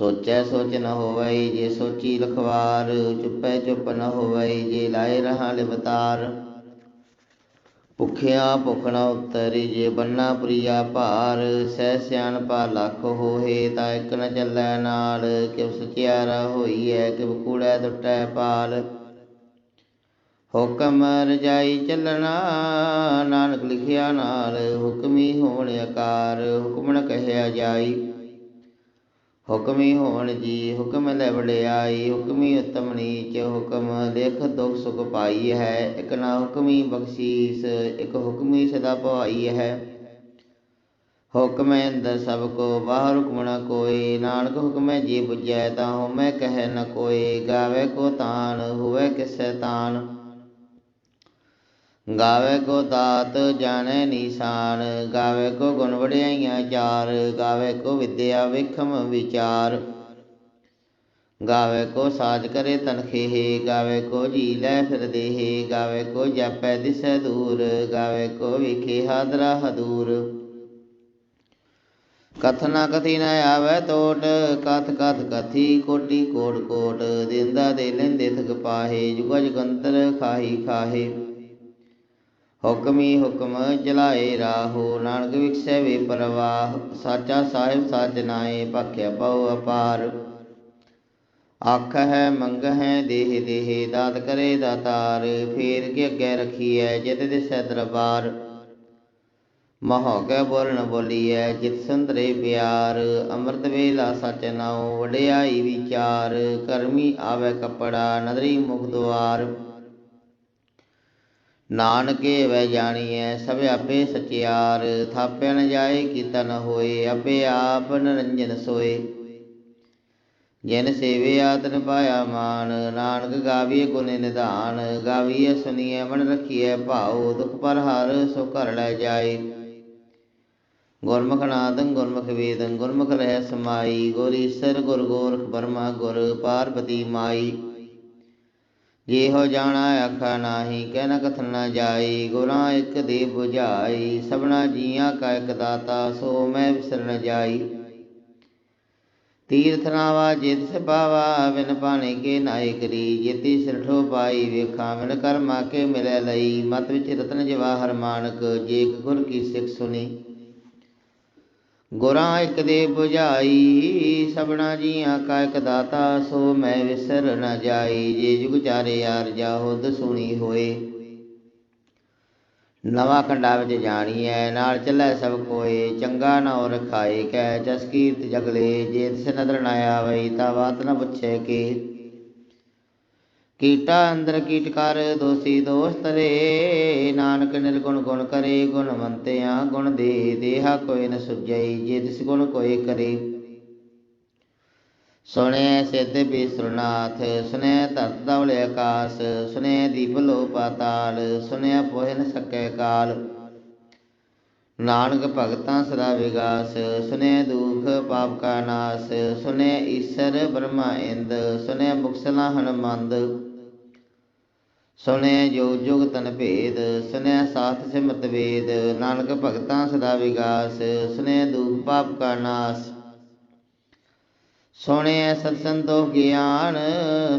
ਸੋਚੈ ਸੋਚ ਨ ਹੋਵਈ ਜੇ ਸੋਚੀ ਲਖਵਾਰ ਚੁੱਪੈ ਚੁੱਪ ਨ ਹੋਵਈ ਜੇ ਲਾਏ ਰਹਾ ਲਿਵਤਾਰ। ਭੁਖਿਆ ਭੁਖ ਨ ਉਤਰੀ, ਜੇ ਬੰਨਾ ਪ੍ਰਿਆ ਭਾਰ, ਸਹਿ ਸਿਆਣਪਾ ਲੱਖ ਹੋਏ ਤਾਂ ਇਕ ਨ ਚੱਲੈ ਨਾਲ, ਕਿਵ ਸੁਚਿਆਰਾ ਹੋਈਐ, ਕਿਵ ਕੂੜੈ ਦੁਟੈ ਪਾਲ। ਹੁਕਮ ਰਜਾਈ ਚੱਲਣਾ, ਨਾਨਕ ਲਿਖਿਆ ਨਾਲ, ਹੁਕਮੀ ਹੋਣ ਅਕਾਰ, ਹੁਕਮ ਨ ਕਹਿਆ ਜਾਈ। ਹੁਕਮੀ ਹੋਣ ਜੀ, ਹੁਕਮ ਲੈ ਵਡਿਆਈ, ਹੁਕਮੀ ਉਤਮ ਨੀਚ, ਹੁਕਮ ਦੇਖ ਦੁਖ ਸੁਖ ਪਾਈ ਹੈ। ਇਕ ਨਾ ਹੁਕਮੀ ਬਖਸ਼ੀਸ, ਇਕ ਹੁਕਮੀ ਸਦਾ ਭਵਾਈ ਹੈ। ਹੁਕਮੈ ਅੰਦਰ ਸਭ ਕੋ, ਬਾਹਰ ਹੁਕਮ ਨ ਕੋਏ ਨਾਨਕ ਹੁਕਮੈ ਜੀ ਬੁਝੈ ਤਾਂ ਹੋਮੈ ਕਹਿ ਨ ਕੋਈ। ਗਾਵੇ ਕੋ ਤਾਨ, ਹੋਵੇ ਕਿਸੈ ਤਾਨ। ਗਾਵੇ ਕੋ ਦਾਤ ਜਾਣੈ ਨੀਸਾਨ, ਗਾਵੇ ਕੋ ਗੁਣ ਵਡਿਆਈਆਂ ਚਾਰ, ਗਾਵੇ ਕੋ ਵਿਦਿਆ ਵਿਖਮ ਵਿਚਾਰ। ਗਾਵੇ ਕੋ ਸਾਜ ਕਰੇ ਤਨਖੇਹ, ਗਾਵੇ ਕੋ ਜੀ ਲੈ ਫਿਰ ਦੇਹ, ਗਾਵੇ ਕੋ ਜਾਪੈ ਦਿਸੈ ਦੂਰ, ਗਾਵੇ ਕੋ ਵਿਖੇ ਹਾਦਰਾ ਹਦੂਰ। ਕਥਨਾ ਕਥੀ ਨ ਆਵੇ ਤੋਟ, ਕਥ ਕਥ ਕਥੀ ਕੋਟੀ ਕੋਟ ਕੋਟ, ਦਿੰਦਾ ਦੇ ਲੈਂਦੇ ਥਕ ਪਾਹੇ ਜੁਗ ਜੁਗੰਤਰ ਖਾਹੀ ਖਾਹੇ। ਹੁਕਮੀ ਹੁਕਮ ਚਲਾਏ ਰਾਹੋ, ਨਾਨਕ ਵਿਖਸੈ ਵੇ ਪਰਵਾਹ, ਸਾਚਾ ਸਾਹਿਬ ਸਾਚ ਨਾਏ, ਭਖਿਆ ਪਉ ਅਪਾਰ। ਆਖ ਹੈ ਮੰਗ ਹੈ ਦੇਹ ਦੇਹ, ਦਾਤ ਕਰੇ ਦਾਤਾਰ, ਫੇਰ ਕੇ ਅੱਗੇ ਰਖੀਐ ਜਿਤ ਦਿਸੈ ਦਰਬਾਰ। ਮਹੋ ਕੈ ਬੋਲੀਐ, ਜਿਤ ਸੰਤਰੇ ਪਿਆਰ, ਅੰਮ੍ਰਿਤ ਵੇਲਾ ਸਚ ਨਾਉ, ਵਡਿਆਈ ਵਿਚਾਰ, ਕਰਮੀ ਆਵੇ ਕਪੜਾ, ਨਦਰੀ ਮੁਖ ਦੁਆਰ। ਨਾਨਕੇ ਵੈ ਜਾਣੀਐ, ਸਭ ਆਪੇ ਸਚਿਆਰ। ਥਾਪਿਆ ਨ ਜਾਏ ਕੀਤਾ ਨ ਹੋਏ, ਆਪੇ ਆਪ ਨਰੰਜਨ ਸੋਏ। ਜਿਨ ਸੇਵੇ ਆਤਨ ਪਾਇਆ ਮਾਨ, ਨਾਨਕ ਗਾਵੀਏ ਗੁਣ ਨਿਧਾਨ। ਗਾਵੀਏ ਸੁਨੀਐ, ਮਨ ਰਖੀਐ ਭਾਉ, ਦੁਖ ਪਰ ਹਰ ਸੋ ਘਰ ਲੈ ਜਾਏ। ਗੁਰਮੁਖ ਨਾਦੰ, ਗੁਰਮੁਖ ਵੇਦੰ, ਗੁਰਮੁਖ ਰਹਿ ਸਮਾਈ। ਗੁਰ ਈਸਰ, ਗੁਰ ਗੋਰਖ ਬਰਮਾ, ਗੁਰ ਪਾਰਬਤੀ ਮਾਈ। ਜਿਹੋ ਜਾਣਾ ਆਖਾ ਨਾਹੀ ਕਹਿ ਨ ਕਥਨ ਨ ਜਾਈ, ਗੁਰਾਂ ਇਕ ਦੇ 부ਝਾਈ ਸਭਨਾ ਜੀਆਂ ਕਾ ਇਕ ਦਾਤਾ, ਸੋ ਮੈਂ ਵਿਸਰ ਨ ਜਾਈ। ਤੀਰਥ ਨਾਵਾ ਜਿਤ ਸਪਾਵਾ ਬਿਨ ਪਾਣੇ ਕੇ ਨਾਇ ਕਰੀ। ਜਿਤੀ ਸਿਰਠੋ ਪਾਈ ਵੇਖਾਂ, ਬਿਨ ਕਰਮਾ ਕੇ ਮਿਲੈ ਲਈ। ਮਤ ਵਿੱਚ ਰਤਨ ਜਵਾਹਰ ਮਾਨਕ ਜੇਕ ਗੁਰ ਕੀ ਸਿੱਖ ਸੁਣੀ ਗੁਰਾਂ ਇਕ ਦੇ 부ਝਾਈ ਸਭਨਾ ਜੀਆਂ ਕਾ ਇਕ ਦਾਤਾ, ਸੋ ਮੈਂ ਵਿਸਰ ਨ ਜਾਈ, ਜੇ ਜੁਗ ਚਾਰੇ ਯਾਰ ਜਾ ਹੁਦ ਸੁਣੀ ਹੋਏ। ਨਵਾਂ ਕੰਡਾ ਵਿੱਚ ਜਾਣੀਐ, ਨਾਲ ਚੱਲੇ ਸਭ ਕੋਏ, ਚੰਗਾ ਨਾ ਰਖਾਏ ਕੈ ਜਸ ਕੀਰਤ ਜਗਲੇ, ਜੇ ਤਿਸ ਨਦਰ ਨ ਆਵਈ, ਤਾ ਬਾਤ ਨ ਪੁੱਛੇ ਕੀ। ਕੀਟਾ ਅੰਦਰ ਕੀਟ ਕਰ, ਦੋਸੀ ਦੋਸ ਤਰੇ ਨਾਨਕ ਨਿਰਗੁਣ ਗੁਣ ਕਰੇ ਗੁਣਵੰਤਿਆ ਗੁਣ ਦੇ ਦੇਹਾ ਕੋਈ ਨ ਸੁਝਈ, ਜੇ ਤਿਸ ਗੁਣ ਕੋਈ ਕਰੇ। ਸੁਣਿਆ ਸਿੱਧ ਵੀ ਸੁਰਨਾਥ ਸੁਨਿਆ ਧਰਤ ਦਵਲੇ ਆਕਾਸ ਸੁਨਿਆ ਦੀਪ ਲੋ ਪਾਤਾਲ ਸੁਨਿਆ ਪੋਹਿ ਨ ਸਕੈ ਕਾਲ। ਨਾਨਕ ਭਗਤਾਂ ਸਦਾ ਵਿਗਾਸ ਸੁਨਿਆ ਦੁਖ ਪਾਪ ਕਾ ਨਾਸ ਸੁਨਿਆ ਈਸਰ ਬ੍ਰਹਮਾ ਇੰਦ ਸੁਨਿਆ ਮੁਕਸਲਾ ਹਨਮੰਦ। ਸੁਣਿਆ ਜੋ ਜੁਗ ਤਨ ਭੇਦ ਸੁਨਿਆ ਸਾਥ ਸਿਮਤ ਵੇਦ, ਨਾਨਕ ਭਗਤਾਂ ਸਦਾ ਵਿਗਾਸ ਸੁਨਿਆ ਦੁਖ ਪਾਪ ਕਾ ਨਾਸ। ਸੁਣਿਆ ਸਤ ਸੰਤੋਖ ਗਿਆਨ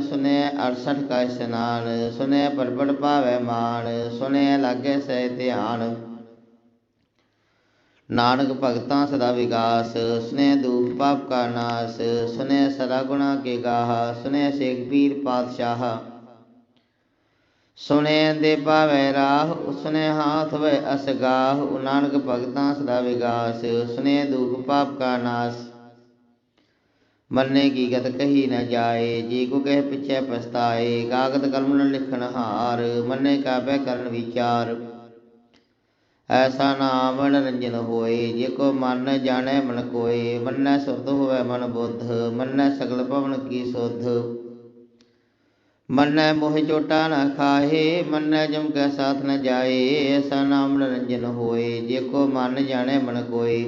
ਸੁਨਿਆ 68 ਕਾ ਇਸ਼ਨਾਨ ਸੁਨਿਆ ਪਰਪੜ ਭਾਵੈ ਮਾਨ ਸੁਨਿਆ ਲਾਗੇ ਸਹਿ ਧਿਆਨ। ਨਾਨਕ ਭਗਤਾਂ ਸਦਾ ਵਿਗਾਸ ਸੁਨਿਆ ਦੁਖ ਪਾਪ ਕਾ ਨਾਸ ਸੁਨਿਆ ਸਦਾ ਗੁਣਾ ਕੇ ਗਾਹ ਸੁਨਿਆ ਸੇਖ ਪੀਰ ਪਾਤਸ਼ਾਹ। ਸੁਨੇ ਦੇ ਪਾਵੈ ਰਾਹ, ਉਸਨੇ ਹਾਥ ਵੈ ਅਸਗਾਹ ਨਾਨਕ ਭਗਤਾਂ ਸਦਾ ਵਿਗਾਸ ਸੁਨੇ ਦੁਖ ਪਾਪ ਕਾ ਨਾਸ। ਮਰਨੇ ਕੀ ਗਤ ਕਹੀ ਨਾ ਜਾਏ, ਜੀ ਕੋ ਕਹਿ ਪਿਛੈ ਪਛਤਾਏ ਕਾਗਦ ਕਲਮ ਨ ਲਿਖਣ ਹਾਰ, ਮੰਨੇ ਕਾ ਬੈ ਕਰਨ ਵਿਚਾਰ। ਐਸਾ ਨਾਮ ਨਰੰਜਨ ਹੋਏ, ਜੇ ਕੋ ਮਨ ਜਾਣੈ ਮਨ ਕੋਏ, ਮੰਨੈ ਸੁਰਤ ਹੋਵੇ ਮਨ ਬੁੱਧ, ਮੰਨੈ ਸਗਲ ਭਵਨ ਕੀ ਸੁਧ। ਮੰਨੈ ਮੋਹ ਚੋਟਾ ਨ ਖਾਹੇ, ਮੰਨੈ ਜਮ ਕੈ ਸਾਥ ਨ ਜਾਏ, ਐਸਾ ਨਾਮ ਨਿਰੰਜਨ ਹੋਏ, ਜੇ ਕੋ ਮਨ ਜਾਣੈ ਮਨ ਕੋਏ।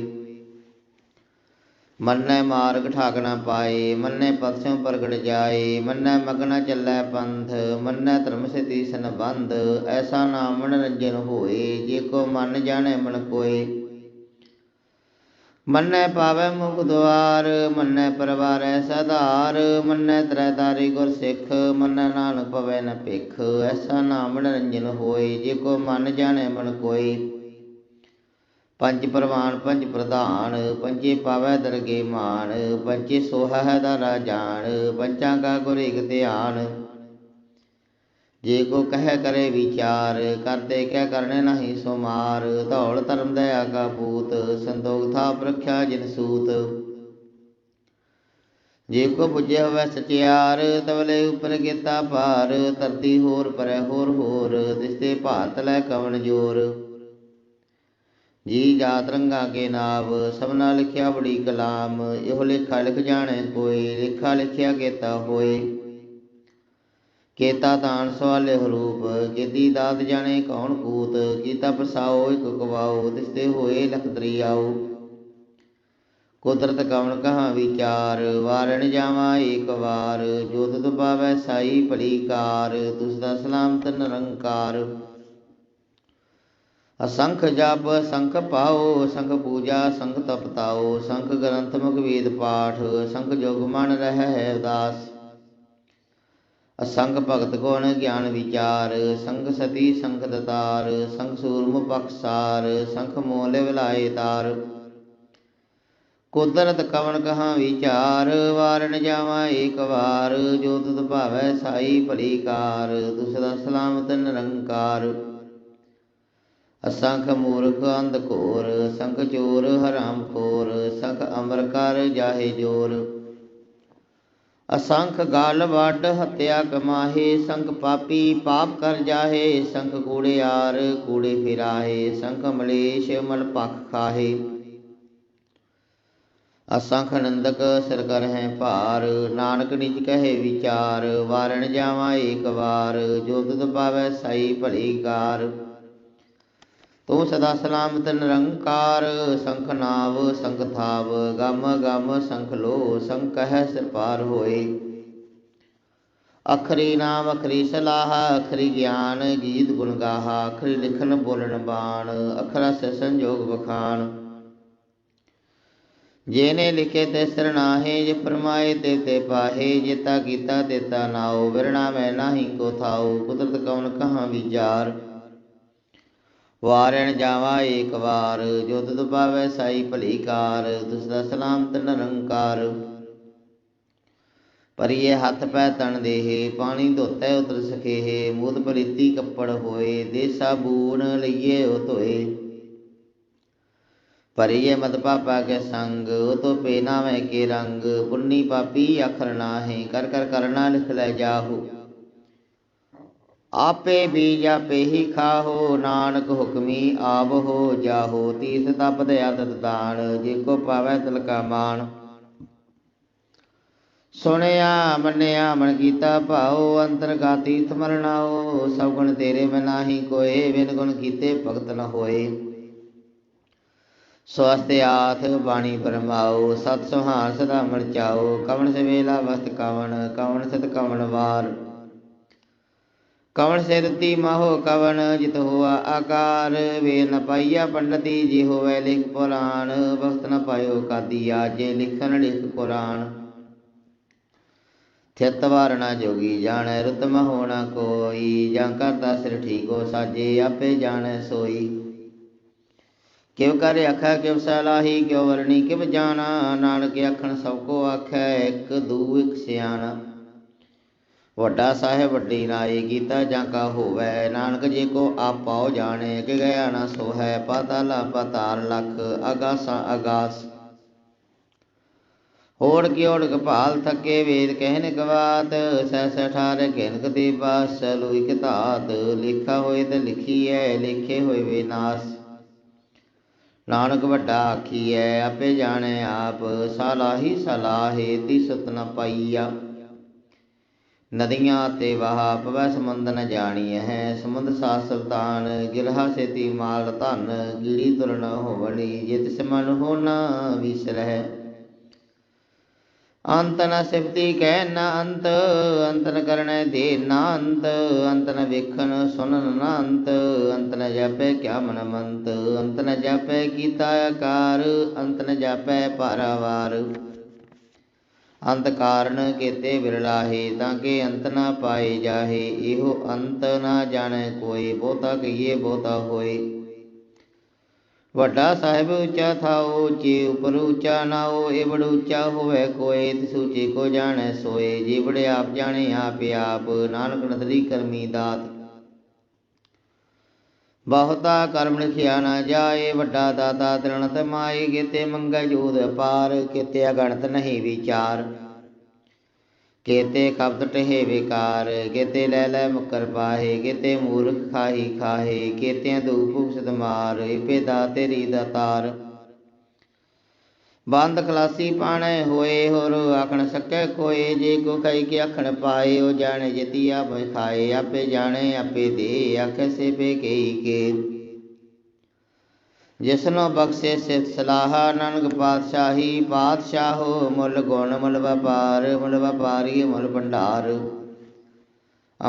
ਮੰਨੈ ਮਾਰਗ ਠਾਕ ਨ ਪਾਏ, ਮੰਨੈ ਪਦ ਪ੍ਰਗਟ ਜਾਏ, ਮੰਨੈ ਮਗਨ ਚੱਲੈ ਪੰਥ, ਮੰਨੈ ਧਰਮ ਸਿਧੀ ਸੰਬੰਧ, ਐਸਾ ਨਾਮ ਨਿਰੰਜਨ ਹੋਏ, ਜੇ ਕੋ ਮਨ ਜਾਣੈ ਮਨ ਕੋਏ। ਮੰਨੈ ਪਾਵੈ ਮੁਖ ਦੁਆਰ, ਮੰਨੈ ਪਰਵਾਰੈ ਸਧਾਰ, ਮੰਨੈ ਤ੍ਰੈ ਤਾਰੀ ਗੁਰ ਸਿੱਖ, ਮੰਨੈ ਨਾਨਕ ਪਵੈ ਨ ਭਿਖ, ਐਸਾ ਨਾਮ ਨਿਰੰਜਨ ਹੋਏ, ਜੇ ਕੋ ਮਨ ਜਾਣੈ ਮਨ ਕੋਏ ਪੰਜ ਪ੍ਰਵਾਨ, ਪੰਜ ਪ੍ਰਧਾਨ, ਪੰਜੇ ਪਾਵੈ ਦਰਗੇ ਮਾਨ, ਪੰਜੇ ਸੋਹੈ ਦਾ ਰਾਜਾਨ ਪੰਚਾਂ ਕਾ ਗੁਰ ਇਕ ਧਿਆਨ। ਜੇ ਕੋ ਕਹਿ ਕਰੇ ਵਿਚਾਰ, ਕਰਦੇ ਕਹਿ ਕਰਨੇ ਨਹੀਂ ਸੋਮਾਰ। ਧੌਲ ਧਰਮ ਦਇਆ ਕਾ ਪੂਤ, ਸੰਤੋਖ ਥਾਪ ਰਖਿਆ ਜਿਨ ਸੂਤ। ਜੇ ਕੋ 부ਜੇ ਹੋਵੇ ਸਚਿਆਰ, ਤਵਲੇ ਉਪਰ ਕੀਤਾ ਭਾਰ। ਧਰਤੀ ਹੋਰ ਪਰੈ ਹੋਰ ਹੋਰ ਦਿਸਤੇ ਭਾਰਤ ਲੈ ਕਵਣ ਜੋਰ। ਜੀ ਜਾਤ ਰੰਗਾ ਕੇ ਨਾਵ, ਸਭਨਾ ਲਿਖਿਆ ਬੜੀ ਕਲਾਮ। ਇਹੋ ਲੇਖਾ ਲਿਖ ਜਾਣੇ ਕੋਈ, ਲੇਖਾ ਲਿਖਿਆ ਕੀਤਾ ਹੋਏ। ਕੇਤਾ ਤਾਨ ਸਵਾਲੇ ਰੂਪ ਕੀਤੀ ਦਾਤ ਜਾਣੇ ਕੌਣ ਕੂਤ, ਕੀਤਾ ਪਸਾਓ ਇਕ ਕਵਾਓ ਦਿਸਦੇ ਹੋਏ ਲਖ ਦਰਿਆਓ। ਕੁਦਰਤ ਕਵਣ ਕਹਾ ਵਿਚਾਰ, ਵਾਰਣ ਜਾਵਾ ਏਕ ਵਾਰ ਜੋ ਤੁਧ ਪਾਵੈ ਸਾਈ ਭਲੀ ਕਾਰ, ਤੁਸ ਦਾ ਸਲਾਮਤ ਨਿਰੰਕਾਰ। ਅਸੰਖ ਜਪ, ਸੰਖ ਪਾਓ, ਸੰਖ ਪੂਜਾ, ਸੰਖ ਤਪਤਾਓ, ਸੰਖ ਗ੍ਰੰਥ ਮੁਖ ਵੇਦ ਪਾਠ, ਸੰਖ ਜੋਗ ਮਨ ਰਹਿ ਹੈ ਉਦਾਸ। ਅਸੰਗ ਭਗਤ ਗੁਣ ਗਿਆਨ ਵਿਚਾਰ, ਸੰਗ ਸਤੀ ਸੰਗ ਦਤਾਰ ਸੰਗ ਸੂਰਮ ਬਖਸਾਰ ਸੰਖ ਮੋਲੇ ਵਿਲਾਏ ਤਾਰ। ਕੁਦਰਤ ਕਵਣ ਕਹਾ ਵਿਚਾਰ ਵਾਰਨ ਜਾਵਾ ਏਕ ਵਾਰ, ਜੋ ਤੁਧ ਭਾਵੈ ਸਾਈ ਭਲੀ ਕਾਰ, ਤੁਸ ਸਲਾਮਤ ਨਿਰੰਕਾਰ। ਅਸੰਖ ਮੂਰਖ ਅੰਧ ਘੋਰ, ਸੰਖ ਚੋਰ ਹਰਾਮ ਖੋਰ, ਸੰਖ ਅਮਰ ਕਰ ਜਾਹੇ ਜੋਰ। ਅਸੰਖ ਗਾਲ ਵੱਡ ਹਤਿਆ ਕਮਾਹੇ ਸੰਖ ਪਾਪੀ ਪਾਪ ਕਰ ਜਾਹੇ ਸੰਖ ਕੂੜਿਆਰ ਕੂੜੇ ਫਿਰਾਹੇ ਸੰਖ ਮਲੇਸ਼ ਮਲ ਪਖ ਖਾਹੇ। ਅਸੰਖ ਨੰਦਕ ਸਿਰ ਕਰ ਹੈ ਭਾਰ, ਨਾਨਕ ਨਿਜ ਕਹੇ ਵਿਚਾਰ, ਵਾਰਣ ਜਾਵਾ ਏਕ ਵਾਰ, ਜੋ ਤੁਧ ਪਾਵੈ ਸਾਈ ਭਲੀ ਕਾਰ ਤੂੰ ਸਦਾ ਸਲਾਮਤ ਨਿਰੰਕਾਰ, ਸੰਖ ਨਾਵ, ਸੰਖ ਥਾਵ, ਗਮ ਗਮ, ਸੰਖ ਲੋ ਸੰਖ ਹੈ ਸਿਰ ਪਾਰ ਹੋਏ। ਅਖਰੀ ਨਾਮ, ਅਖਰੀ ਸਲਾਹ, ਅਖਰੀ ਗਿਆਨ, ਗੀਤ ਗੁਣ ਗਾਹਾ, ਅਖਰੀ ਲਿਖਨ ਬੋਲਣ ਬਾਣ, ਅਖਰਾ ਸੇ ਸੰਜੋਗ ਬਖਾਨ ਜੇਨੇ ਲਿਖੇ ਤੇ ਸਰਨਾਹੇ ਜੇ ਫਰਮਾਏ ਤੇ ਤੇ ਪਾਹੇ ਤਾ ਕੀਤਾ ਤੇ ਤਾ ਨਾਓ ਵਿਰਣਾ ਮੈਂ ਨਾਹੀ ਕੋ ਥਾਓ ਕੁਦਰਤ ਕਵਨ ਕਹਾ ਵਿਚਾਰ ਵਾਰਣ ਜਾਵਾ ਏਕ ਵਾਰ, ਜੋ ਤੁਧ ਪਾਵੈ ਸਾਈ ਭਲੀ ਕਾਰ ਤੁਸ ਦਾ ਸਲਾਮਤ ਨਿਰੰਕਾਰ। ਪਰਿਏ ਹੱਥ ਪੈ ਤਣ ਦੇਹੇ, ਪਾਣੀ ਧੋਤੈ ਉਤਰ ਸਖੇਹੇ ਮੂਦ ਪਰੀਤੀ ਕੱਪੜ ਹੋਏ ਦੇ ਸਾਬੂਨ ਲਈਏ ਉਹ ਧੋਏ। ਪਰਿਏ ਮਦ ਪਾਪਾ ਕੇ ਸੰਗ, ਉਹ ਤੋ ਪੇ ਨਾਵੇਂ ਕੇ ਰੰਗ, ਪੁੰਨੀ ਪਾਪੀ ਅਖਰ ਨਾਹੀ, ਕਰ ਕਰ ਕਰਨਾ ਲਿਖ ਲੈ ਜਾਹੂ। ਆਪੇ ਬੀਜ ਆਪੇ ਹੀ ਖਾਹੋ, ਨਾਨਕ ਹੁਕਮੀ ਆਪ ਹੋ ਜਾਹੋ, ਤੀਸ ਤਪਦ ਆਦਤ ਦਾਨ, ਜੇ ਕੋ ਪਾਵੈ ਤਲਕਾ ਮਾਨ ਸੁਣਿਆ, ਮੰਨਿਆ, ਮਨ ਕੀਤਾ ਭਾਉ, ਅੰਤਰਗਾਤੀ ਸਮਰਨਾਓ ਸਭ ਗੁਣ ਤੇਰੇ ਮੈਂ ਨਾਹੀ ਕੋਏ, ਬਿਨ ਗੁਣ ਕੀਤੇ ਭਗਤ ਨ ਹੋਏ। ਸਵਸਤੇ ਆਥ ਬਾਣੀ ਪਰਮਾਓ ਸਤ ਸੁਹਾਨ ਸਦਾ ਮਨ ਚਾਓ ਕਵਣ ਸਵੇਲਾ ਵਸਤ ਕਵਣ ਕਵਣ ਸਤ ਕਵਣ ਵਾਰ। ਕਵਣ ਸਿਰ ਰਤੀ ਮਹੋ ਕਵਣ, ਜਿਤ ਹੋਆ ਆਕਾਰ। ਵੇ ਨ ਪਾਈਆ ਪੰਡਤੀ, ਜੀ ਹੋਵੇ ਲਿਖ ਪੁਰਾਣ। ਵਕਤ ਨ ਪਾਇਓ ਕਾਦੀ ਆਜੇ ਲਿਖਨ ਲਿਖ ਕੁਰਾਨ। ਥਿਤ ਵਾਰਣਾ ਜੋਗੀ ਜਾਣੈ ਰੁਤ ਹੋਣਾ ਕੋਈ। ਜਾਂ ਕਰਤਾ ਸਿਰ ਠੀਕੋ ਸਾਜੇ, ਆਪੇ ਜਾਣੈ ਸੋਈ। ਕਿਵ ਕਰ ਆਖੈ ਕਿਵ ਸਲਾਹੀ ਕਿਉ ਵਰਣੀ, ਕਿਵ ਜਾਣਾ। ਨਾਨਕ ਆਖਣ ਸਭ ਕੋ ਆਖੈ, ਇੱਕ ਦੂ, ਇੱਕ ਸਿਆਣਾ। ਵੱਡਾ ਸਾਹਿਬ ਵੱਡੀ ਨਾਈ ਕੀਤਾ ਜਾਂ ਕਾ ਹੋਵੇ, ਨਾਨਕ ਜੀ ਕੋ ਆਪਾਉ ਜਾਣੇ, ਕਿ ਗਿਆ ਨਾ ਸੋ ਹੈ ਪਾਤਾਲਾ ਪਤਾਰ ਲਖ, ਅਗਾਸਾ ਅਗਾਸ। ਹੋੜ ਕੀ ਓੜ ਕਪਾਲ ਥਕੇ ਵੇਦ ਕਹਿਨ ਗਵਾਤ ਸੈ ਸੈ ਠਾਰ ਦੀ ਬਾਸ ਲੋਈ ਕਿਤਾਤ ਲਿਖਾ ਹੋਏ ਤੇ ਲਿਖੀ ਲਿਖੀਐ, ਲਿਖੇ ਹੋਏ ਵਿਨਾਸ਼ ਨਾਨਕ ਵੱਡਾ ਆਖੀਐ, ਆਪੇ ਜਾਣੇ ਆਪ, ਸਲਾਹੀ ਸਲਾਹੇ ਤੀ ਸਤ ਨ ਪਾਈਆ। ਨਦੀਆਂ ਤੇ ਵਹਾ ਪਵੈ ਸਮੁੰਦ ਨ ਜਾਣੀਐ ਹੈ ਸਮੁੰਦ ਸਾ ਸੁਲਤਾਨ, ਗਿਲਹਾ ਸੇਤੀ ਮਾਲ ਧਨ ਗੀੜੀ ਤੁਰਨ ਹੋਵਣੀ, ਜਿਤ ਸਮਨ ਹੋ ਵਿਸਰਹਿ। ਅੰਤ ਨ ਸਿਫਤੀ ਕਹਿ ਨ ਅੰਤ ਅੰਤ ਨ ਕਰਣੈ ਦੇ ਨ ਅੰਤ ਅੰਤ ਨ ਵੇਖਣ ਸੁਨਨ ਨ ਅੰਤ ਅੰਤ ਨ ਜਾਪੈ ਕਿਆ ਮਨ ਮੰਤ, ਅੰਤ ਨ ਜਾਪੈ ਕੀਤਾ ਆਕਾਰ, ਅੰਤ ਨ ਜਾਪੈ ਪਾਰਾਵਾਰ ਅੰਤ ਕਾਰਨ ਕੇਤੇ ਬਿਰਲਾਹੇ ਤਾਂ ਕੇ ਅੰਤ ਨਾ ਪਾਏ ਜਾਹੇ, ਇਹੋ ਅੰਤ ਨਾ ਜਾਣੈ ਕੋਈ, ਬਹੁਤਾ ਕਹੀਏ ਬਹੁਤਾ ਹੋਏ। ਵੱਡਾ ਸਾਹਿਬ ਉੱਚਾ ਥਾਓ ਉੱਚੇ ਉਪਰ ਉੱਚਾ ਨਾਓ ਏਵੜ ਉੱਚਾ ਹੋਵੇ ਕੋਏ ਤਿਸ ਉੱਚੇ ਕੋ ਜਾਣੈ ਸੋਏ, ਜੀਵੜ ਆਪ ਜਾਣੇ ਆਪ ਆਪ, ਨਾਨਕ ਨਦਰੀ ਕਰਮੀ ਦਾਤ। ਬਹੁਤਾ ਕਰਮ ਲਿਖਿਆ ਨਾ ਜਾਏ, ਵੱਡਾ ਦਾਤਾ ਤ੍ਰਿਣਤ ਮਾਏ, ਕੀਤੇ ਮੰਗਲ ਜੋਦ ਅਪਾਰ, ਕੀਤੇ ਅਗਣਤ ਨਹੀਂ ਵਿਚਾਰ। ਕੇਤੇ ਕਬਦ ਟਹਿ ਵਿਕਾਰ, ਕੇਤੇ ਲੈ ਲੈ ਮੁਕਰ ਪਾਹੇ, ਕੇਤੇ ਮੂਰਖ ਖਾਹੀ ਖਾਹੇ ਕੇਤੇ ਦੂਪ ਸਦ ਮਾਰ ਇਪੇ ਦਾ ਤੇਰੀ। ਦਾਤਾਰ ਬੰਦ ਖਲਾਸੀ ਪਾਣੇ ਹੋਏ, ਹੋਰ ਆਖਣ ਸਕੈ ਕੋਏ ਜੇ ਕੋ ਕਈ ਕੇ ਆਖਣ ਪਾਏ, ਉਹ ਜਾਣੇ ਜਤੀ ਆਪ ਖਾਏ, ਆਪੇ ਜਾਣੇ, ਆਪੇ ਦੇ, ਆਖੇ ਸੇ ਪੇ ਕਈ ਕੇ। ਜਿਸਨੋ ਬਖਸ਼ੇ ਸਿਫਤ ਸਲਾਹ, ਨਾਨਕ ਪਾਤਸ਼ਾਹੀ, ਪਾਤਸ਼ਾਹੋ ਮੁੱਲ ਗੁਣ, ਮੁੱਲ ਵਪਾਰ, ਮੁੱਲ ਵਪਾਰੀ, ਮੁੱਲ ਭੰਡਾਰ।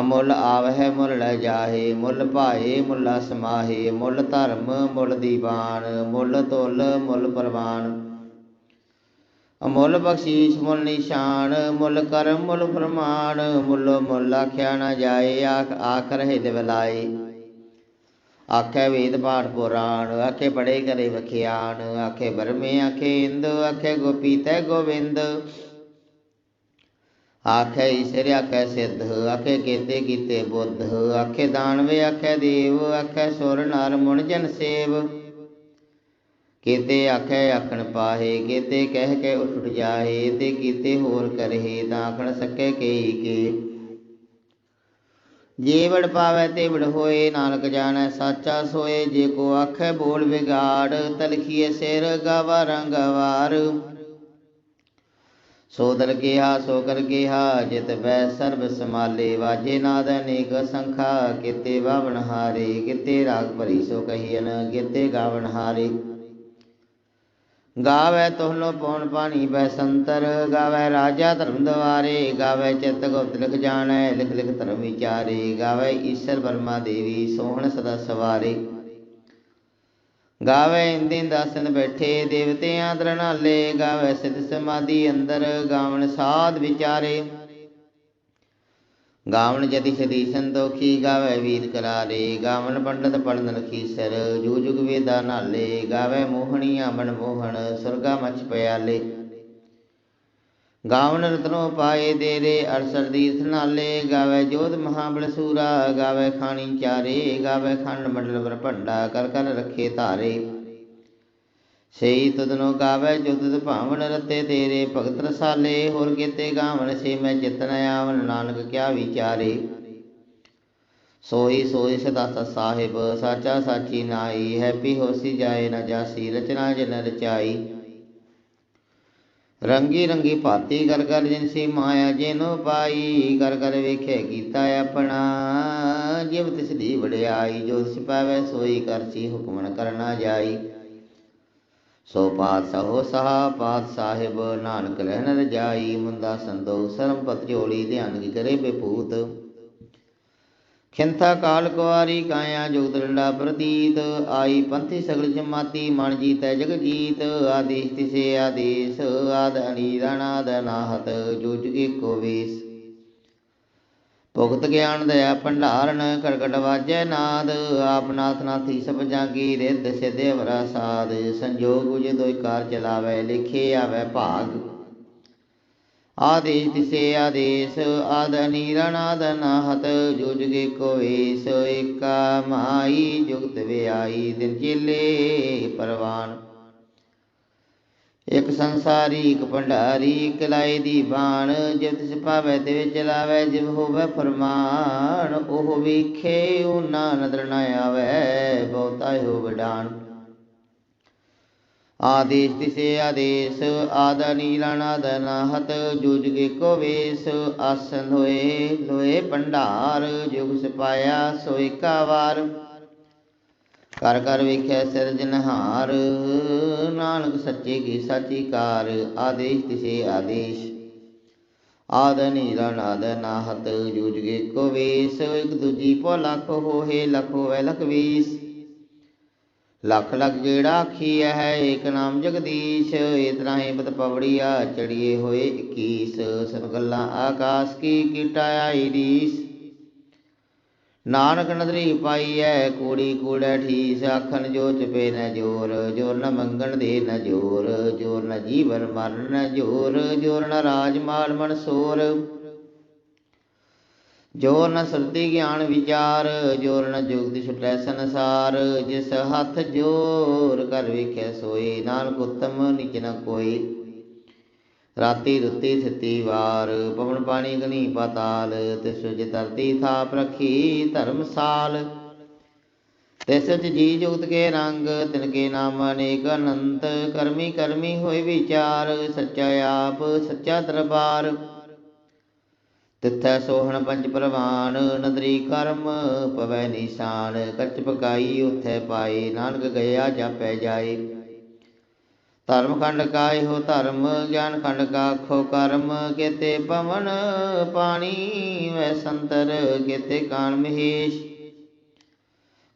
ਅਮੁੱਲ ਆਵਹਿ, ਮੁੱਲ ਲੈ ਜਾਹੇ, ਮੁੱਲ ਭਾਏ, ਮੁੱਲਾ ਸਮਾਹੇ, ਮੁੱਲ ਧਰਮ, ਮੁੱਲ ਦੀਵਾਨ, ਮੁੱਲ ਤੁਲ, ਮੁੱਲ ਪ੍ਰਵਾਨ। ਅਮੁੱਲ ਬਖਸ਼ੀਸ਼ ਮੁੱਲ ਨਿਸ਼ਾਨ, ਮੁੱਲ ਕਰਮ ਮੁੱਲ ਫਰਮਾਨ ਮੁੱਲੋ ਮੁੱਲ ਆਖਿਆ ਨਾ ਜਾਏ, ਆਖ ਆਖ ਰਹੇ ਦਿਵਲਾਏ ਆਖੇ ਵੇਦ ਪਾਠ ਪੁਰਾਣ, ਆਖੇ ਬੜੇ ਕਰੇ ਵਖਿਆਨ ਆਖੇ ਬਰਮੇ ਆਖੇ ਇੰਦ, ਆਖੇ ਗੋਪੀ ਤੈ ਗੋਵਿੰਦ ਆਖੇ ਈਸ਼ਰ ਆਖੇ ਸਿੱਧ, ਆਖੇ ਕੀਤੇ ਕੀਤੇ ਬੁੱਧ, ਆਖੇ ਦਾਨਵੇ ਆਖੇ ਦੇਵ, ਆਖੇ ਸੁਰ ਨਰ ਮੁਨ ਜਨ ਸੇਵ। ਕੀਤੇ ਆਖੇ ਆਖਣ ਪਾਹੇ, ਕੀਤੇ ਕਹਿ ਕੇ ਉਠ ਜਾਹੇ, ਤੇ ਕੀਤੇ ਹੋਰ ਕਰਹੇ, ਤਾਂ ਆਖਣ ਸਕੇ ਕਈ ਕੇ। ਜੇ ਪਾਵੇ ਤੇ ਵੜ ਹੋਏ, ਨਾਨਕ ਜਾਣੈ ਸਾਚਾ ਸੋਏ, ਜੇ ਕੋ ਆਖੇ ਬੋਲ ਵਿਗਾੜ ਤਲਖੀਏ ਸਿਰ ਗਾਵਾ ਰੰਗ ਵਾਰ। ਸੋ ਦਰ ਕਿਹਾ, ਸੋ ਕਰ ਕਿਹਾ, ਜਿਤ ਵੈ ਸਰਬ ਸਮਾਲੇ ਵਾਜੇ ਨਾਦ ਅਨੇਕ ਸੰਖਾ, ਕਿਤੇ ਬਾਵਨ ਹਾਰੇ, ਕਿਤੇ ਰਾਗ ਭਰੀ ਸੋ ਕਹੀਨ ਕਿਤੇ ਗਾਵਨ ਹਾਰੇ। ਗਾਵੇ ਤੋਹਨੋ ਪੌਣ ਪਾਣੀ ਬੈ ਸੰਤਰ, ਗਾਵੇ ਰਾਜਾ ਧਰਮ ਦਵਾਰੇ, ਗਾਵੇ ਚਿਤ ਗੁਪਤ ਲਿਖ ਜਾਣੈ, ਲਿਖ ਲਿਖ ਧਰਮ ਵਿਚਾਰੇ, ਗਾਵੇ ਈਸ਼ਰ ਬਰਮਾ ਦੇਵੀ, ਸੋਹਣ ਸਦਾ ਸਵਾਰੇ। ਗਾਵੇ ਇੰਦਿਨ ਦਾਸਨ ਬੈਠੇ, ਦੇਵਤਿਆਂ ਦਰਨਾਲੇ ਗਾਵੇ ਸਿਧ ਸਮਾਧੀ ਅੰਦਰ, ਗਾਵਣ ਸਾਧ ਵਿਚਾਰੇ। ਗਾਵਣ ਜਤੀ ਸਦੀ ਸੰਤੋਖੀ ਗਾਵੇ ਵੀਰ ਕਰਾਰੇ, ਗਾਵਣ ਪੰਡਤ ਪੜਨ ਲਖੀਸਰ ਜੂ ਜੁਗ ਵੇਦਾ ਨਾਲੇ, ਗਾਵੇ ਮੋਹਣੀ ਮਨ ਮੋਹਣ, ਸੁਰਗਾ ਮਚ ਪਿਆਲੇ। ਗਾਵਣ ਰਤਨੋ ਪਾਏ ਦੇਰੇ, ਅਰਸਰ ਦੀਰਥ ਨਾਲੇ, ਗਾਵੇ ਜੋਤ ਮਹਾਬਲ ਸੂਰਾ, ਗਾਵੇ ਖਾਣੀ ਚਾਰੇ, ਗਾਵੇ ਖੰਡ ਮੰਡਲ ਵਰ ਭੰਡਾ ਕਰ ਕਰ ਰੱਖੇ ਧਾਰੇ। ਸਈ ਤਦਨੋ ਗਾਵੇ ਜੁਦਤ ਭਾਵਨ ਰਤੇ ਤੇਰੇ, ਭਗਤ ਰਸਾਲੇ, ਹੋਰ ਕੀਤੇ ਗਾਵਣ, ਸੇ ਮੈਂ ਚਿਤਨ ਆਵਨ ਨਾਨਕ ਕਿਆ ਵਿਚਾਰੇ। ਸੋਈ ਸੋਈ ਸਦਾ ਸਤ ਸਾਹਿਬ, ਸਾਚਾ ਸਾਚੀ ਨਾਈ, ਹੈਪੀ ਹੋਸੀ ਜਾਏ ਨਾ ਜਾਸੀ, ਰਚਨਾ ਜਨ ਰਚਾਈ। ਰੰਗੀ ਰੰਗੀ ਭਾਤੀ ਕਰ ਕਰ ਜਿਨਸੀ ਮਾਇਆ ਜਿਨੋ ਪਾਈ, ਕਰ ਕਰ ਵੇਖੇ ਕੀਤਾ ਆਪਣਾ। ਜਿਵ ਤਿਸ ਦੀ ਵਡਿਆਈ, ਜੋ ਤਿਸ ਪਾਵੇ ਸੋਈ ਕਰਸੀ ਹੁਕਮਨ ਕਰਨਾ ਜਾਈ। ਸੋ ਪਾਤਸ਼ਾਹੋ ਸਹਾ ਪਾਤ ਸਾਹਿਬ, ਨਾਨਕ ਰਹਿਣ ਰਜਾਈ ਮੁੰਦਾ ਸੰਦੋ ਸਰਮ ਪਤ ਧਿਆਨ ਕੀ ਕਰੇ ਬੇਪੂਤ ਖਿੰਥਾ ਕਾਲ ਕੁਵਾਰੀ ਕਾਇਆ ਜੁਗਤ ਡੰਡਾ ਪ੍ਰਤੀਤ, ਆਈ ਪੰਥੀ ਸਗਲ ਜਮਾਤੀ, ਮਨ ਜੀਤੈ ਜਗ ਜੀਤ ਆਦੇਸ਼ ਤਿਸੇ ਆਦੇਸ਼, ਆਦ ਅਨੀਰਾ ਨਾਦ ਨਾਹਤ ਜੋ ਵੇਸ। ਭੁਗਤ ਗਿਆਨ ਦਇਆ ਭੰਡਾਰਨ ਕਰਕਟ ਵਾਜੈ ਨਾਦ, ਆਪ ਨਾਥ ਨਾਥੀ ਸਭ ਜਾਂਗੀ ਰਿੱਧ ਸਿਧੇ ਵਰਾ ਸਾਧ, ਸੰਜੋਗ ਉਜ ਦੋਇ ਕਾਰ ਚਲਾਵੇ, ਲਿਖੇ ਆਵੇ ਭਾਗ। ਆਦੇਸ਼ ਤਿਸੇ ਆਦੇਸ਼, ਆਦ ਨੀਰਨਾਦ ਨਾਹਤ ਜੁਜਗੇ ਕੋਇਸ ਏਕਾ ਮਾਈ ਜੁਗਤ ਵਿਆਈ, ਦਿਨ ਚੇਲੇ ਪਰਵਾਨ। ਇਕ ਸੰਸਾਰੀ, ਇਕ ਭੰਡਾਰੀ, ਇਕ ਲਾਈ ਦੀ ਬਾਣ, ਜਿਵ ਤਿਸ ਪਾਵੇ ਤੇ ਵਿੱਚ ਲਾਵੇ, ਜਿਵ ਹੋਵੇ ਫਰਮਾਨ, ਉਹ ਵੇਖੇ ਉਹਨਾਂ ਨਦਰ ਨ ਆਵੇ, ਬਹੁਤਾ ਹੋ ਵਡਾਨ। ਆਦੇਸ਼ ਤਿਸੇ ਆਦੇਸ਼, ਆਦ ਨੀਲਣ, ਆਦ ਨਾਹਤ ਜੁਜਗੇ ਕੋ ਵੇਸ, ਆਸਨ ਹੋਏ ਲੋਏ ਭੰਡਾਰ, ਜੁਗ ਸਪਾਇਆ ਸੋਈ ਕਾ ਵਾਰ। ਕਰ ਘਰ ਵੇਖਿਆ ਸਿਰਜਨਹਾਰ ਨਾਨਕ ਸੱਚੇ ਕੀ ਸਾਚੀ ਕਾਰ, ਆਦੇਸ਼ ਤਿਸੇ ਆਦੇਸ਼। ਆਦ ਨੀਲਣ ਆਦ ਨਾਹਤ ਜੁਜਗੇ ਕੋ ਵੇਸ, ਇਕ ਦੂਜੀ ਪੋ ਲਖ ਹੋਏ ਲਖ ਹੋਏ ਲਖ ਵੀਸ। ਲਖ ਲਖ ਜਿਹੜਾ ਆਖੀਐ ਹੈ ਏਕ ਨਾਮ ਜਗਦੀਸ਼ ਇਤਨਾ ਹੀ ਬਤ ਪਵੜੀਆ ਚੜੀਏ ਹੋਏ 21 ਸਨ ਗੱਲਾਂ ਆਕਾਸ਼ ਕੀ ਕੀਟਾ ਆਈ ਰੀਸ। ਨਾਨਕ ਨਦਰੀ ਪਾਈਐ, ਕੂੜੀ ਕੂੜੈ ਠੀਸ, ਆਖਣ ਜੋ ਚਪੇ ਨ ਜੋਰ ਜੋਰ ਨ ਮੰਗਣ ਦੇ ਨ ਜੋਰ ਜੋਰ ਨ ਜੀਵਨ ਮਰਨ ਨ ਜੋਰ ਜੋਰ ਨ ਰਾਜ ਮਾਲ ਮਨ ਸੋਰ। ਜੋਰ ਨ ਸੁਰਤੀ ਗਿਆਨ ਵਿਚਾਰ, ਜੋਰ ਨ ਜੁਗਤਿ ਛੁਟੈ ਸੰਸਾਰ, ਜਿਸ ਹੱਥ ਜੋਰ ਕਰ ਵੇਖੈ ਸੋਈ ਨਾਨਕ ਉਤਮ ਨਿਚ ਨ ਕੋਈ। ਰਾਤੀ ਰੁੱਤੀ ਥਿਤੀ ਵਾਰ, ਪਵਨ ਪਾਣੀ ਗਨੀ ਪਾਤਾਲ, ਤਿਸ ਸੁਜ ਧਰਤੀ ਥਾਪ ਰਖੀ ਧਰਮਸਾਲ ਤਿਸ ਚ ਜੀ ਜੁਗਤ ਕੇ ਰੰਗ, ਤਿਨ ਕੇ ਨਾਮ ਅਨੇਕ ਅਨੰਤ, ਕਰਮੀ ਕਰਮੀ ਹੋਏ ਵਿਚਾਰ, ਸੱਚਾ ਆਪ, ਸੱਚਾ ਦਰਬਾਰ। ਤਿੱਥੈ ਸੋਹਣ ਪੰਜ ਪ੍ਰਵਾਨ, ਨਦਰੀ ਕਰਮ ਪਵੈ ਨਿਸ਼ਾਨ ਕੱਚ ਪਕਾਈ ਉਥੈ ਪਾਏ, ਨਾਨਕ ਗਿਆ ਜਾਪੈ ਜਾਏ। ਧਰਮ ਖੰਡ ਕਾ ਇਹੋ ਧਰਮ, ਗਿਆਨ ਖੰਡ ਕਾ ਖੋ ਕਰਮ, ਕਿਤੇ ਪਵਨ ਪਾਣੀ, ਵੈ ਸੰਤਰ ਕੇਤੇ ਕਾਣ ਮਹੇਸ਼।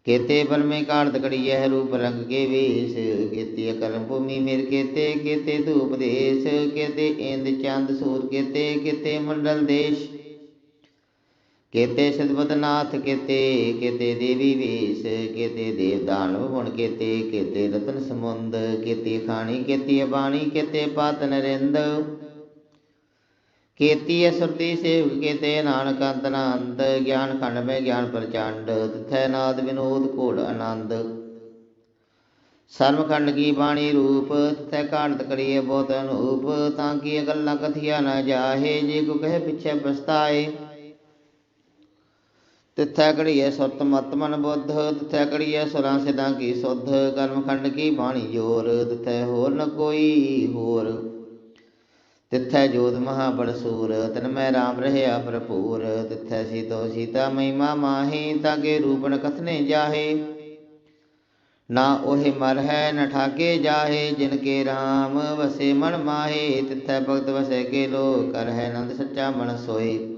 ਕੇਤੇ ਬਰਮੇ ਕਾਰਤ ਹੈ ਰੂਪ ਰੰਗ ਕੇ ਵੇਸ। ਕੇਤੇ ਕਰਮ ਭੂਮੀ ਮੇਰ ਕੇਤੇ ਕੇਤੇ ਧੂਪ ਦੇਸ। ਕੇਤੇ ਇੰਦ ਚੰਦ ਸੂਰ ਕੇਤੇ ਕੇਤੇ ਮੰਡਲ ਦੇਸ਼। ਕੇਤੇ ਸਿਧਵਤਨਾਥ, ਕੇਤੇ ਕੇਤੇ ਦੇਵੀ ਵੇਸ, ਕੇਤੇ ਦੇਵ ਦਾਨਵ ਗੁਣ ਕੇਤੇ ਕੇਤੇ ਰਤਨ ਸਮੁੰਦ ਕੇਤੇ ਖਾਣੀ, ਕੇਤੀ ਬਾਣੀ ਕੇਤੇ ਪਾਤ ਨਰਿੰਦ। ਕੇਤੀ ਅਸੁਰਤੀ ਸੇਵਕ, ਕੇਤੇ ਨਾਨਕ ਅੰਤ ਗਿਆਨ ਖੰਡ ਮੈਂ ਗਿਆਨ ਪ੍ਰਚੰਡ, ਤਿਥੈ ਨਾਦ ਵਿਨੋਦ ਘੋੜ ਆਨੰਦ। ਸਰਮਖੰਡ ਕੀ ਬਾਣੀ ਰੂਪ ਤੈ ਕਾਂਤ ਕਰੀਏ ਬਹੁਤ ਅਨੂਪ, ਤਾਂ ਕੀ ਗੱਲਾਂ ਕਥੀਆ ਨਾ ਜਾਹੇ, ਜੇ ਕੋ ਕਹੇ ਪਿਛੇ ਪਛਤਾਏ ਤਿਥੈ ਘੜੀਐ ਸੁਰਤ ਮਤ ਮਨ ਬੁੱਧ, ਤਿਥੈ ਘੜੀਐ ਸੁਰਾਂ ਸਿਧਾਂ ਕੀ ਸੁਧ, ਕਰਮ ਖੰਡ ਕੀ ਬਾਣੀ ਜੋਰ, ਤਿਥੈ ਹੋਰ ਨ ਕੋਈ ਹੋਰ। ਤਿਥੈ ਜੋਤ ਮਹਾ ਬੜਸੂਰ ਤਨ ਮੈਂ ਰਾਮ ਰਹਿਆ ਭਰਪੂਰ। ਤਿਥੈ ਸੀਤੋ ਸੀਤਾ ਮਹਿਮਾ ਮਾਹੀ ਤਾਗੇ ਰੂਪਨ ਕਥਨੇ ਜਾਹੇ। ਨਾ ਉਹੇ ਮਰ ਹੈ, ਨ ਠਾਕੇ ਜਾਹੇ, ਜਿਨ ਕੇ ਰਾਮ ਵਸੇ ਮਨ ਮਾਹੇ। ਤਿਥੈ ਭਗਤ ਵਸੇ ਕੇ ਲੋ ਕਰ ਹੈ ਨੰਦ ਸੱਚਾ ਮਨ ਸੋਏ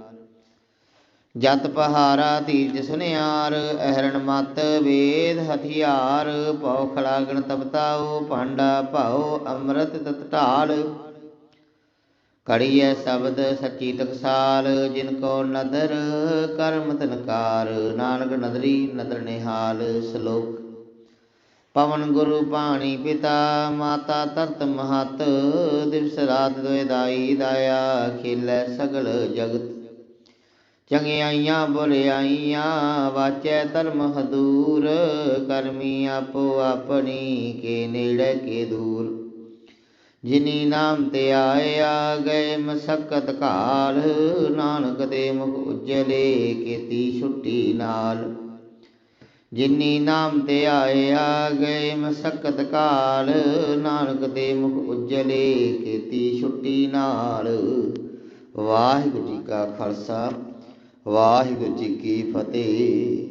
ਜਤ ਪਹਾਰਾ ਤੀਜ ਸੁਨਿਆਰ, ਅਹਰਣ ਮਤ ਵੇਦ ਹਥਿਆਰ, ਭਉ ਖਲਾਗਣ ਤਪਤਾਉ ਭਾਂਡਾ ਭਉ, ਅੰਮ੍ਰਿਤ ਤਤ ਢਾਲ। ਕੜੀਐ ਸ਼ਬਦ ਸੱਚੀ ਤਕਸਾਲ, ਜਿਨ ਕੋ ਨਦਰ ਕਰਮ ਤਨਕਾਰ ਨਾਨਕ ਨਦਰੀ ਨਦਰ ਨਿਹਾਲ ਸ਼ਲੋਕ। ਪਵਨ ਗੁਰੂ ਪਾਣੀ ਪਿਤਾ, ਮਾਤਾ ਤਰਤ ਮਹਤ, ਦਿਵਸ ਰਾਤ ਦੋਇ ਦਾਈ ਦਾਇਆ, ਖੇਲੇ ਸਗਲ ਜਗਤ ਚੰਗਿਆਈਆਂ, ਬੁਰਿਆਈਆਂ, ਵਾਚੈ ਧਰਮ ਹਦੂਰ, ਕਰਮੀ ਆਪੋ ਆਪਣੀ ਕੇ ਨੇੜੇ ਕੇ ਦੂਰ। ਜਿਨੀ ਨਾਮ ਤੇ ਆਇਆ ਗਏ ਮਸਕਤ ਕਾਲ ਨਾਨਕ ਦੇ ਮੁਖ ਉਜਲੇ ਕੀਤੀ ਛੁੱਟੀ ਨਾਲ। ਜਿਨੀ ਨਾਮ ਤੇ ਆਇਆ ਗਏ ਮਸਕਤ ਕਾਲ ਨਾਨਕ ਦੇ ਮੁਖ ਉਜਲੇ ਕੀਤੀ ਛੁੱਟੀ ਨਾਲ। ਵਾਹਿਗੁਰੂ ਜੀ ਕਾ ਖਾਲਸਾ। ਵਾਹਿਗੁਰੂ ਜੀ ਕੀ ਫਤਿਹ।